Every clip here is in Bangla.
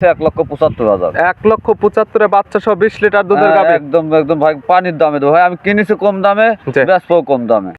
এক লক্ষ পঁচাত্তর হাজার। এক লক্ষ পঁচাত্তরে বাচ্চা সহ বিশ লিটার দুধের হ্যাঁ, গাভী। একদম একদম ভাই পানির দামে দেবো ভাই আমি কিনেছি কম দামে ব্যাস বেচবো কম দামে।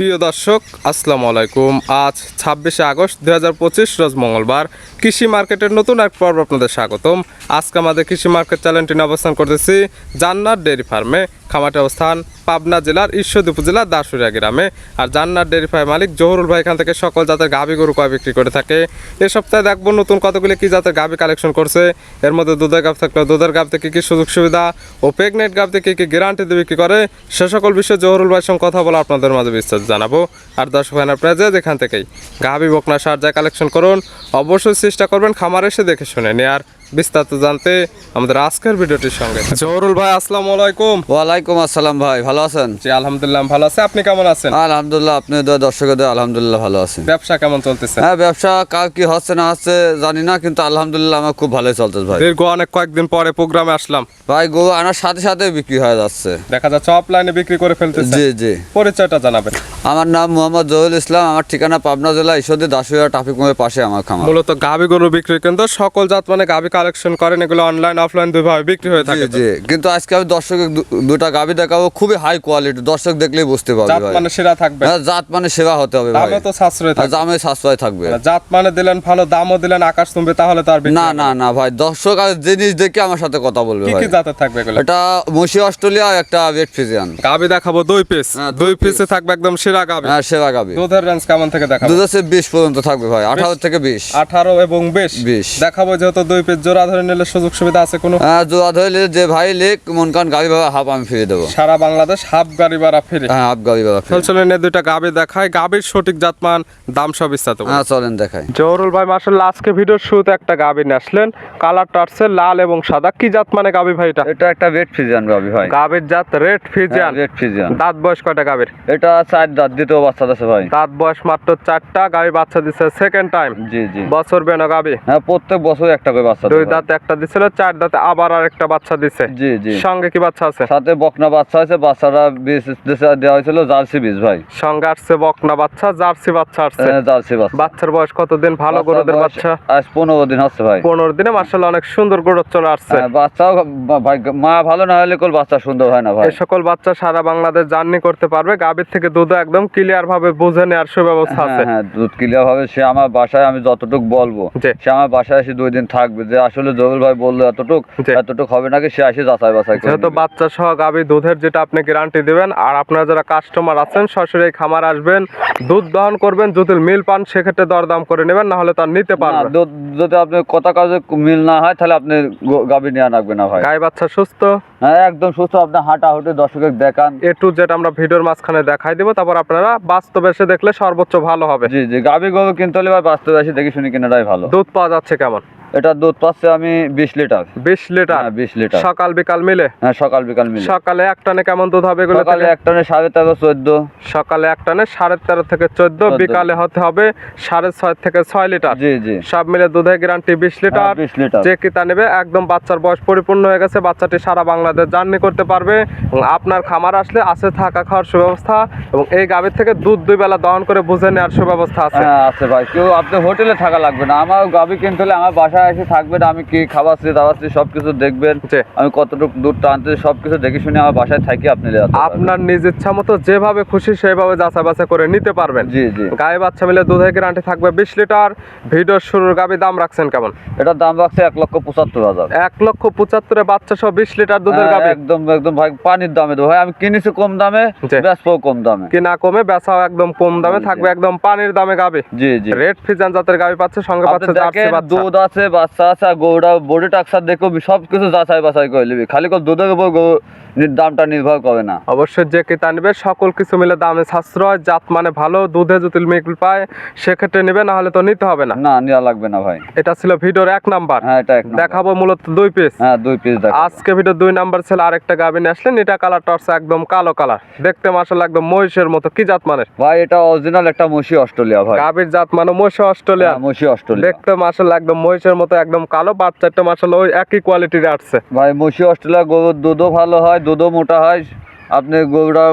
প্রিয় দর্শক, আসসালামু আলাইকুম। আজ ছাব্বিশে আগস্ট দুই হাজার পঁচিশ, রোজ মঙ্গলবার। কৃষি মার্কেটের নতুন এক পর্ব আপনাদের স্বাগতম। আজকে আমাদের কৃষি মার্কেট চ্যানেলটি অবস্থান করতেছি জান্নার ডেয়ারি ফার্মে। খামাটের অবস্থান পাবনা জেলার ঈশ্বরদী উপজেলার দাসুরিয়া গ্রামে। আর জান্নার ফার্ম মালিক জহুরুল ভাই এখান থেকে সকল জাতের গাভী গরু কয় বিক্রি করে থাকে। এ সপ্তাহে দেখব নতুন কতগুলি কি জাতের গাভী কালেকশন করছে। এর মধ্যে দুধের গাভ থাকলে দুধের গাভ থেকে কী সুযোগ সুবিধা ও প্রেগনেন্ট গাভ থেকে কী গ্যারান্টি দিয়ে বিক্রি করে, সে সকল বিষয়ে জহুরুল ভাইয়ের সঙ্গে কথা বলে আপনাদের মাঝে বিস্তারিত জানাব। আর দর্শক ভাইনার প্রাইজে যেখান থেকেই গাভী বকনা সার যা কালেকশন করুন, অবশ্যই চেষ্টা করবেন খামার এসে দেখে শুনে নিয়ে আর বিস্তারিত জানতে আমাদের আজকের ভিডিওটির সঙ্গে। জহুরুল ভাই আসসালামু আলাইকুম। ওয়ালাইকুম আসসালাম ভাই ভালো আছেন? জি আলহামদুলিল্লাহ ভালো আছে। আপনি কেমন আছেন? আলহামদুলিল্লাহ আপনি দর্শকদের আলহামদুলিল্লাহ ভালো আছেন ব্যবসা কেমন চলতেছে? হ্যাঁ ব্যবসা কার কি হচ্ছে না হচ্ছে জানি না কিন্তু আলহামদুলিল্লাহ আমার খুব ভালোই চলতেছে ভাই। দীর্ঘ অনেক কয়েকদিন পরে প্রোগ্রামে আসলাম। ভাই গরু আনার সাথে সাথে বিক্রি হয়ে যাচ্ছে। দেখা যাচ্ছে অফলাইনে বিক্রি করে ফেলতেছে। জি জি। পরিচয়টা জানাবেন। আমার নাম মোহাম্মদ জহুল ইসলাম আমার ঠিকানা পাবনা জেলা ঈশ্বরদী দাসুয়া ট্রাফিক মোড়ের পাশে আমার খামার। মূলত গাভী গরু বিক্রি কিন্তু সকল জাত মানে গাভী কালেকশন করেন এগুলো অনলাইন অফলাইন দুইভাবে বিক্রি হয়ে থাকে জি কিন্তু আজকে আমি দর্শক দুটা গাবি দেখাবো খুবই হাই কোয়ালিটি দর্শক দেখলেই বুঝতে পারবে জাত ভাই। মানে সেরা থাকবে। হ্যাঁ, জাত মানে সেবা হতে হবে ভাই। দামে তো সাশ্রয় আর থাকবে। দামে সাশ্রয় থাকবে। মানে জাত মানে দিলেন ভালো দামও দিলেন আকাশ তুমি তাহলে তার না না না। ভাই দর্শক আর জিনিস দেখে আমার সাথে কথা বলবে কি ভাই। কি জাতের থাকবে এগুলো? এটা মসি অস্ট্রেলিয়া একটা রেড ফিজিয়ান গাভী দেখাবো দুই পিস হ্যাঁ, দুই দুই পিসে থাকবে একদম সেরা হ্যাঁ সেবা গাবি দুধের রেঞ্জ কেমন থেকে দেখাবো? দুধ আছে বিশ পর্যন্ত থাকবে ভাই আঠারো থেকে বিশ। আঠারো এবং বিশ? 20 দেখাবো যেহেতু দুই পিস জোড়া ধরে নিলে সুযোগ সুবিধা আছে কোনো? হ্যাঁ জোয়া ধরলে যে ভাই লেক মন কান গাবি ভাবে হাফ আমি ফিরে দেবো। সারা বাংলাদেশ হাফ গাড়ি ভাড়া ফিরে। হ্যাঁ হাফ গাবি ফিরে। দুইটা দেখায় সঠিক জাতমান দাম সব বিস্তারিত হ্যাঁ চলেন দেখাই। জহরুল ভাই মাসাল্লাহ আজকে ভিডিওর শুরুতে একটা গাভী আসলেন। কালারটা আসছে লাল এবং সাদা। কি জাত মানে গাভী ভাই এটা? এটা একটা রেড ফিজিয়ান গাবি ভাই। গাভীর জাত রেড ফিজিয়ান রেড ফিজিয়ান দাঁত বয়স কয়টা গাভীর এটা চার দাঁত। দ্বিতীয় বাচ্চা আছে ভাই। দাঁত বয়স মাত্র চারটা গাভী বাচ্চা দিচ্ছে সেকেন্ড টাইম জি জি। বছর বেনো গাভী। হ্যাঁ প্রত্যেক বছর একটা করে বাচ্চা দুই। দাঁত একটা দিছিল চার দাঁতে আবার আর একটা বাচ্চা দিছে। জি জি। সঙ্গে কি বাচ্চা আছে? সাথে বকনা বাচ্চা আছে বাচ্চারা বীজ দেওয়া হয়েছিল জার্সি বীজ ভাই। সঙ্গে আসছে বকনা বাচ্চা জার্সি বাচ্চা আসছে। হ্যাঁ, জার্সি বাচ্চা। বাচ্চার বয়স কতদিন? ভালো গরুদের বাচ্চা? আজ পনেরো দিন হচ্ছে ভাই। পনেরো দিনে মার্শাল্লাহ অনেক সুন্দর গরুর চলে আসছে। হ্যাঁ, বাচ্চাও মা ভালো না হলে কোল বাচ্চা সুন্দর হয় না ভাই। সকল বাচ্চা সারা বাংলাদেশ জার্নি করতে পারবে। গাভীর থেকে দুধ একদম ক্লিয়ার ভাবে বুঝে নেওয়ার সুব্যবস্থা আছে। হ্যাঁ হ্যাঁ দুধ ক্লিয়ার হবে। সে আমার বাসায় আমি যতটুক বলব সে আমার বাসায় এসে দুই দিন থাকবে। যে আসলে জহুল ভাই বলল এতটুক এতটুক হবে নাকি সে আসে যাচাই বাছাই করে যেহেতু বাচ্চা সহ গাভী দুধের যেটা আপনি গ্যারান্টি দিবেন আর আপনারা যারা কাস্টমার আছেন সরাসরি এই খামার আসবেন দুধ দহন করবেন যদি মিল পান সেক্ষেত্রে দরদাম করে নেবেন না হলে তার নিতে পারবেন দুধ যদি আপনি কথা কাজে মিল না হয় তাহলে আপনি গ- গাভী নিয়ে রাখবেন না ভাই। গাই বাচ্চা সুস্থ? হ্যাঁ একদম সুস্থ। আপনি হাঁটা হুটে দর্শকের দেখান। এ টু জেড আমরা ভিডিওর মাঝখানে দেখাই দেবো তারপর আপনারা বাস্তবে এসে দেখলে সর্বোচ্চ ভালো হবে। জি জি গাভী গরু কিনতে হলে বাস্তবে এসে দেখে শুনে কেনাটাই ভালো। দুধ পাওয়া যাচ্ছে কেমন? এটা দুধ পাচ্ছে আমি বিশ লিটার। বিশ লিটার? হ্যাঁ বিশ লিটার। সকাল বিকাল মিলে? হ্যাঁ সকাল বিকাল মিলে। সকালে এক টানে কেমন দুধ হবে এগুলো সকালে? একটা সাড়ে তেরো চোদ্দ। সকালে এক টানে সাড়ে তেরো থেকে চোদ্দ 14 বিকালে হতে হবে সাড়ে ছয় থেকে ছয় লিটার। জি জি। সব মিলে দুধের গ্যারান্টি বিশ লিটার। বিশ লিটার। যে কিতা নেবে একদম বাচ্চার বয়স পরিপূর্ণ হয়ে গেছে বাচ্চাটি সারা বাংলাদেশ জার্নি করতে পারবে। এবং আপনার খামার আসলে আছে থাকা খাওয়ার সুব্যবস্থা। এবং এই গাভীর থেকে দুধ দুই বেলা দহন করে বুঝে নেওয়ার সুব্যবস্থা আছে। হ্যাঁ আছে ভাই। কেউ আপনি হোটেলে থাকা লাগবে না। আমার গাভী কিনতে হলে আমার বাসায় এসে থাকবেন আমি কি খাওয়াচ্ছি দাওয়াচ্ছি সব কিছু দেখবেন। আমি কতটুকু দুধ টানতে সব কিছু দেখে শুনে আমার বাসায় থাকি আপনি। আপনার নিজ ইচ্ছা মতো যেভাবে খুশি সেইভাবে যাচা বাছা করে নিতে পারবেন। জি জি। গায়ে বাচ্চা মিলে দুধের গ্যারান্টি থাকবে বিশ লিটার। ভিডিওর শুরুর গাভী দাম রাখছেন কেমন? এটার দাম রাখছে এক লক্ষ পঁচাত্তর হাজার। এক লক্ষ পঁচাত্তরে বাচ্চা সহ বিশ লিটার দুধের হ্যাঁ, গাভী একদম একদম ভাই পানির দামে দেবো ভাই আমি কিনেছি কম দামে। বেচবো কম দামে। কি না কমে বেচাও একদম কম দামে থাকবে একদম পানির দামে গাবি। জি জি। রেড ফিজান জাতের গাবি পাচ্ছে সঙ্গে পাচ্ছে দুধ আছে বাচ্চা আছে গরুটা বডি টাকসার দেখো সব কিছু যাচাই বাছাই করে নিবি। খালি করে দুধের উপর দামটা নির্ভর করে না। অবশ্যই যে কিতা নিবে সকল কিছু মিলে দামে সাশ্রয় জাত মানে ভালো দুধে যদি মিল পায় সেক্ষেত্রে নিবে না হলে তো নিতে হবে না। না নেওয়া লাগবে না ভাই। এটা ছিল ভিডিওর এক নাম্বার। হ্যাঁ এটা এক নম্বর। দেখাবো মূলত দুই পিস হ্যাঁ দুই পিস দেখ আজকে ভিডিও দুই নাম্বার ছিল আরেকটা গাবি নিয়ে আসলেন এটা কালার হচ্ছে একদম কালো কালার দেখতে মাসাল একদম মহিষের মতো। কি জাত মানের? ভাই এটা অরিজিনাল একটা মসি অস্ট্রেলিয়া ভাই। গাবির জাত মানে মহিষ অস্ট্রেলিয়া। হ্যাঁ, অস্ট্রেলিয়া। দেখতে মাসাল একদম মহিষের মতো একদম কালো বাচ্চাটা মাসাল ওই একই কোয়ালিটির আসছে। ভাই মসি অস্ট্রেলিয়া গরুর দুধও ভালো হয় দুধও মোটা হয় আপনি গরুটা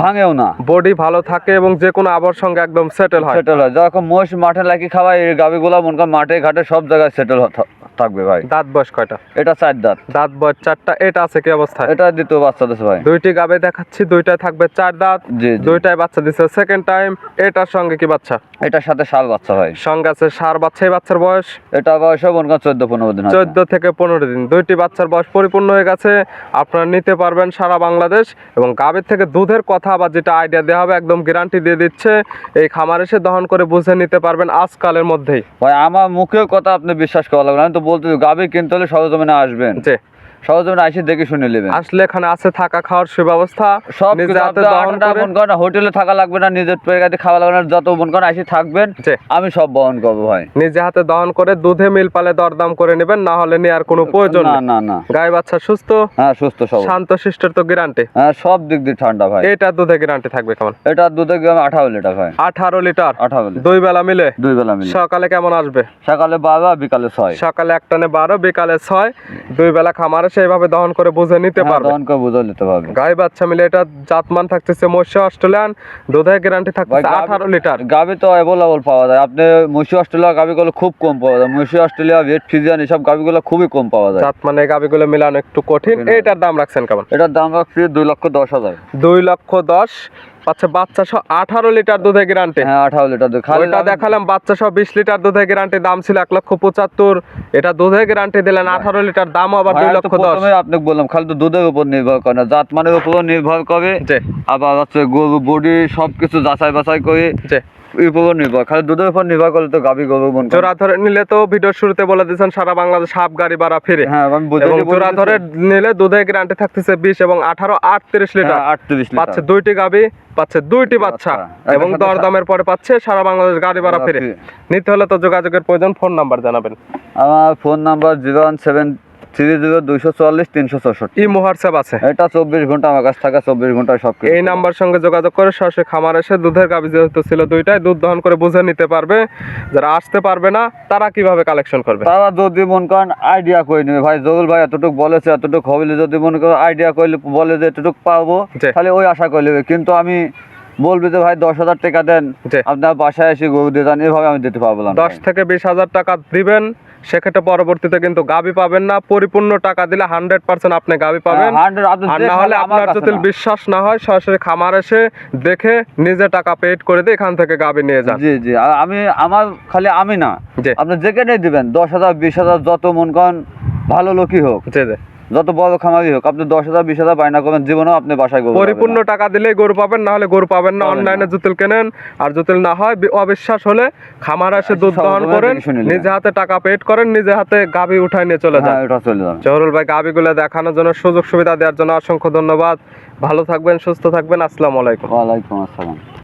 ভাঙেও না। বডি ভালো থাকে এবং যে কোনো আবার সঙ্গে একদম সেটেল হয়। সেটেল হয়। যখন মোষ মাঠে লাগি খাওয়ায় এই গাভিগুলা মনে মাঠে ঘাটে সব জায়গায় সেটেল থাকবে ভাই। দাঁত বয়স কয়টা? এটা চার দাঁত। দাঁত বয়স চারটা এটা আছে কি অবস্থায় এটা দ্বিতীয় বাচ্চা ভাই। দুইটি গাবে দেখাচ্ছি থাকবে চার দাঁত জি বাচ্চা সেকেন্ড টাইম এটার সঙ্গে কি বাচ্চা? এটার সাথে শাল বাচ্চা ভাই। সঙ্গে আছে সার বাচ্চা এই বাচ্চার বয়স? এটা বয়স মনে চোদ্দ পনেরো দিন চোদ্দ থেকে পনেরো দিন। দুইটি বাচ্চার বয়স পরিপূর্ণ হয়ে গেছে। আপনারা নিতে পারবেন সারা বাংলাদেশ এবং গাভীর থেকে দুধের কথা বা যেটা আইডিয়া দেওয়া হবে একদম গ্যারান্টি দিয়ে দিচ্ছে। এই খামার এসে দহন করে বুঝে নিতে পারবেন আজকালের মধ্যেই। ভাই আমার মুখেও কথা আপনি বিশ্বাস করা লাগবে না। আমি তো বলতে গাবে কিনতে হলে সরজমিনে আসবেন। যে সরজমিনে আসি দেখে শুনে নেবেন। আসলে এখানে আছে থাকা খাওয়ার সুব্যবস্থা। সব নিজে কিছু হাতে আপনার দহন আটাটা করে মন হোটেলে থাকা লাগবে না নিজের পেগাতে খাওয়া লাগবে না যত মন করেন আসি থাকবেন। আমি সব বহন করব ভাই। নিজে হাতে দহন করে দুধে মিল পালে দরদাম করে নেবেন না হলে নেওয়ার কোনো প্রয়োজন না না না। গায়ে বাচ্চা সুস্থ হ্যাঁ সুস্থ সব শান্ত শিষ্টের তো গ্যারান্টি হ্যাঁ সব দিক দিয়ে ঠান্ডা ভাই। এটা দুধে গ্যারান্টি থাকবে কেমন? এটা দুধে আঠারো লিটার ভাই। আঠারো লিটার? আঠারো লিটার। দুই বেলা মিলে? দুই বেলা মিলে। সকালে কেমন আসবে? সকালে বারো বিকালে ছয়। সকালে একটানে বারো বিকালে ছয় দুই বেলা খামারে সেইভাবে দহন করে বুঝে নিতে হ্যাঁ, পারবে। দহন করে বুঝে নিতে পারবে। গাই বাচ্চা মিলে এটা জাতমান থাকতেছে মৎস্য অস্ট্রেলিয়ান দুধের গ্যারান্টি থাকতেছে আঠারো লিটার। গাবি তো অ্যাভেলেবল পাওয়া যায়। আপনি মুসি অস্ট্রেলিয়া গাবিগুলো খুব কম পাওয়া যায়। মুসি অস্ট্রেলিয়া ভেট ফিজিয়ান এসব গাবিগুলো খুবই কম পাওয়া যায়। জাত মানে গাবিগুলো মিলানো একটু কঠিন। এইটার দাম রাখছেন কেমন? এটার দাম রাখছি দুই লক্ষ দশ হাজার। দুই লক্ষ দশ। আচ্ছা বাচ্চা সহ আঠারো লিটার দুধে গ্যারান্টি হ্যাঁ আঠারো লিটার দুধ। ওটা দেখালাম বাচ্চা সহ বিশ লিটার দুধে গ্যারান্টি দাম ছিল এক লক্ষ পঁচাত্তর। এটা দুধের গ্যারান্টি দিলেন আঠারো লিটার দাম আবার দুই লক্ষ দশ। আপনাকে বললাম খালি তো দুধের উপর নির্ভর করে না জাত মানের উপর নির্ভর করে। আবার হচ্ছে গরু বডি সবকিছু যাচাই বাছাই করে উপরও নির্ভর খালি দুধের উপর নির্ভর করলে তো গরু মন। জোড়া ধরে নিলে তো ভিডিওর শুরুতে বলে দিয়েছেন সারা বাংলাদেশ হাফ গাড়ি ভাড়া ফিরে হ্যাঁ আমি বুঝে জোড়া ধরে নিলে দুধের গ্যারান্টি থাকতেছে বিশ এবং আঠারো আটত্রিশ লিটার হ্যাঁ, আটত্রিশ লিটার পাচ্ছে দুইটি গাবি পাচ্ছে দুইটি বাচ্চা বাচ্চা। এবং দরদামের পরে পাচ্ছে সারা বাংলাদেশ গাড়ি ভাড়া ফিরে ফিরে। নিতে হলে তো যোগাযোগের প্রয়োজন ফোন নাম্বার জানাবেন আমার phone number zero one seven দুইশো চুয়াল্লিশ তিনশো চৌষট্টি ই আছে। এটা চব্বিশ ঘণ্টা আমার কাছে থাকে চব্বিশ ঘন্টায় সব এই নাম্বার সঙ্গে যোগাযোগ করে সরাসরি খামার এসে দুধের যেহেতু ছিল দুইটাই দুধ দহন করে বুঝে নিতে পারবে। যারা আসতে পারবে না তারা কীভাবে কালেকশন করবে? তারা যদি মন করেন আইডিয়া করে নেবে। ভাই ভাই এতটুকু বলেছে এতটুকু হবিলে যদি মনে করেন আইডিয়া করলে বলে যে এতটুকু পাবো। তাহলে ওই আশা করে নেবে। কিন্তু আমি বলবি যে ভাই দশ হাজার টাকা দেন। আপনার বাসায় এসে গরু দিয়ে যান এভাবে আমি দিতে পারব না। দশ থেকে বিশ হাজার টাকা দিবেন সেক্ষেত্রে পরবর্তীতে কিন্তু গাবি পাবেন না। পরিপূর্ণ টাকা দিলে হান্ড্রেড পার্সেন্ট আপনি গাবি পাবেন। হ্যাঁ, 100 আপনি আর না হলে আপনার যদি বিশ্বাস না হয় সরাসরি খামার এসে দেখে নিজে টাকা পেড করে দিয়ে এখান থেকে গাবি নিয়ে যান। জি জি। আর আমি আমার খালি আমি না। আপনি আপনি যেখানে দিবেন দশ হাজার বিশ হাজার যত মন কন ভালো লোকই হোক। জি জি। যত বড় খামারি হোক আপনি দশ হাজার বিশ হাজার বায়না করবেন জীবনেও আপনি বাসায় গরু পরিপূর্ণ টাকা দিলেই গরু পাবেন না হলে গরু পাবেন না। অনলাইনে জুতিল কেনেন আর জুতিল না হয় অবিশ্বাস হলে খামার এসে দুধ দহন করেন নিজে হাতে টাকা পেড করেন নিজে হাতে গাবি উঠায় নিয়ে চলে যান। হ্যাঁ এটা চলে যাবে। জহরুল ভাই গাবিগুলো দেখানোর জন্য সুযোগ সুবিধা দেওয়ার জন্য অসংখ্য ধন্যবাদ। ভালো থাকবেন সুস্থ থাকবেন আসসালামু আলাইকুম। ওয়ালাইকুম আসসালাম।